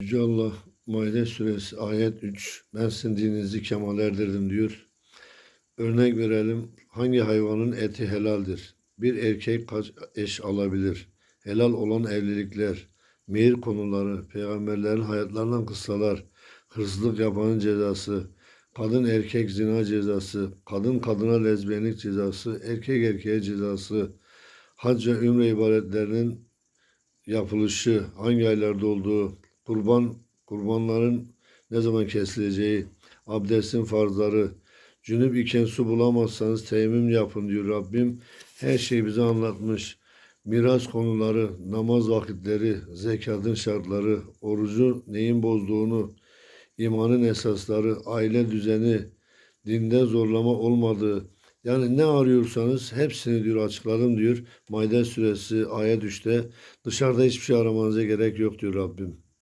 Yüce Allah Maide suresi ayet 3 ben sizin dininizi kemal erdirdim diyor. Örnek verelim hangi hayvanın eti helaldir? Bir erkek kaç eş alabilir? Helal olan evlilikler, mehir konuları, peygamberlerin hayatlarından kıssalar, hırsızlık yapanın cezası, kadın erkek zina cezası, kadın kadına lezbiyenlik cezası, erkek erkeğe cezası, hac ve ümre ibadetlerinin yapılışı, hangi aylarda olduğu, kurban kurbanların ne zaman kesileceği, abdestin farzları, cünüp iken su bulamazsanız teyemmüm yapın diyor Rabbim. Her şeyi bize anlatmış. Miras konuları, namaz vakitleri, zekatın şartları, orucu neyin bozduğunu, imanın esasları, aile düzeni, dinde zorlama olmadığı, yani ne arıyorsanız hepsini diyor açıkladım diyor. Maide suresi ayet 3'te dışarıda hiçbir şey aramanıza gerek yok diyor Rabbim.